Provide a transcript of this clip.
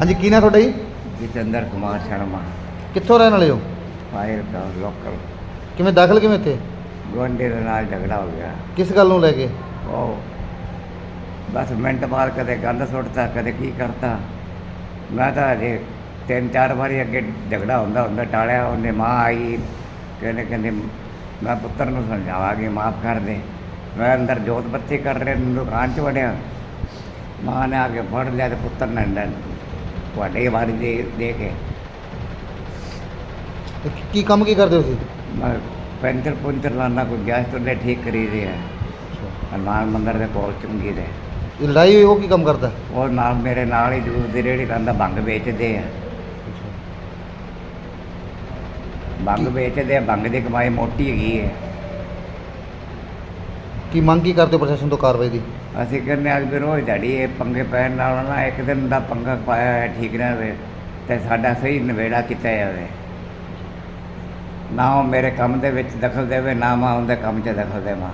ਹਾਂਜੀ ਕੀ ਨਾਂ ਤੁਹਾਡਾ ਜੀ? ਜਤਿੰਦਰ ਕੁਮਾਰ ਸ਼ਰਮਾ। ਕਿੱਥੋਂ ਰਹਿਣ ਵਾਲੇ ਹੋ? ਫਾਇਰ ਦਾ ਲੋਕਲ। ਕਿਵੇਂ ਦਾਖਲ ਕਿਵੇਂ ਇੱਥੇ? ਗੁਆਂਢੀ ਦੇ ਨਾਲ ਝਗੜਾ ਹੋ ਗਿਆ। ਕਿਸ ਗੱਲ ਨੂੰ ਲੈ ਕੇ? ਉਹ ਬਸ ਮਿੰਟ ਬਾਅਦ ਕਦੇ ਗੰਦ ਸੁੱਟਤਾ ਕਦੇ ਕੀ ਕਰਤਾ ਮੈਂ ਤਾਂ ਅਜੇ ਤਿੰਨ ਚਾਰ ਵਾਰੀ ਅੱਗੇ ਝਗੜਾ ਹੁੰਦਾ ਹੁੰਦਾ ਟਾਲਿਆ ਉਹਨੇ ਮਾਂ ਆਈ ਕਹਿੰਦੇ ਕਹਿੰਦੇ ਮੈਂ ਪੁੱਤਰ ਨੂੰ ਸਮਝਾਵਾਂਗੀ ਮਾਫ ਕਰ ਦੇ। ਮੈਂ ਅੰਦਰ ਜੋਤ ਬੱਤੀ ਕਰ ਰਹੇ ਨੂੰ ਦੁਕਾਨ 'ਚ ਵੜਿਆ। ਮਾਂ ਨੇ ਆ ਕੇ ਫੜ ਲਿਆ ਤੇ ਪੁੱਤਰ ਨੇ ਅੰਦਰ ਤੁਹਾਡੇ ਵਾਰੀ ਦੇ ਦੇ ਕੇ। ਕੰਮ ਕੀ ਕਰਦੇ ਹੋ ਤੁਸੀਂ? ਮੈਂ ਪੁੰਚਰ ਲਾਣਾ ਕੋਈ ਗੈਸ ਚੁੱਲ੍ਹੇ ਠੀਕ ਕਰੀ ਦੇ ਹੈ ਹਨੂੰਮਾਨ ਮੰਦਰ ਦੇ ਕੋਲ ਚੁੰਗੀ ਦੇ। ਇਹ ਲੜਾਈ ਹੋਈ ਉਹ ਕੀ ਕੰਮ ਕਰਦਾ? ਉਹ ਨਾਲ ਮੇਰੇ ਨਾਲ ਹੀ ਜੂਸ ਦੀ ਰੇੜੀ ਲਾਂਦਾ ਭੰਗ ਵੇਚਦੇ ਆ। ਭੰਗ ਵੇਚਦੇ ਆ ਭੰਗ ਦੀ ਕਮਾਈ ਮੋਟੀ ਹੈਗੀ ਹੈ ਕੀ ਮੰਗ ਕੀ ਕਰਦੇ ਹੋ ਪ੍ਰਸ਼ਾਸਨ ਤੋਂ ਕਾਰਵਾਈ ਦੀ? ਅਸੀਂ ਕਹਿੰਦੇ ਅੱਜ ਵੀ ਰੋਜ਼ ਦਿਹਾੜੀ ਇਹ ਪੰਗੇ ਪੈਣ ਨਾਲ ਨਾ ਇੱਕ ਦਿਨ ਦਾ ਪੰਗਾ ਪਾਇਆ ਹੋਇਆ ਠੀਕ ਨਾ ਹੋਵੇ ਤੇ ਸਾਡਾ ਸਹੀ ਨਿਬੇੜਾ ਕੀਤਾ ਜਾਵੇ। ਨਾ ਉਹ ਮੇਰੇ ਕੰਮ ਦੇ ਵਿੱਚ ਦਖਲ ਦੇਵੇ, ਨਾ ਮੈਂ ਉਹਦੇ ਕੰਮ 'ਚ ਦਖਲ ਦੇਵਾਂ।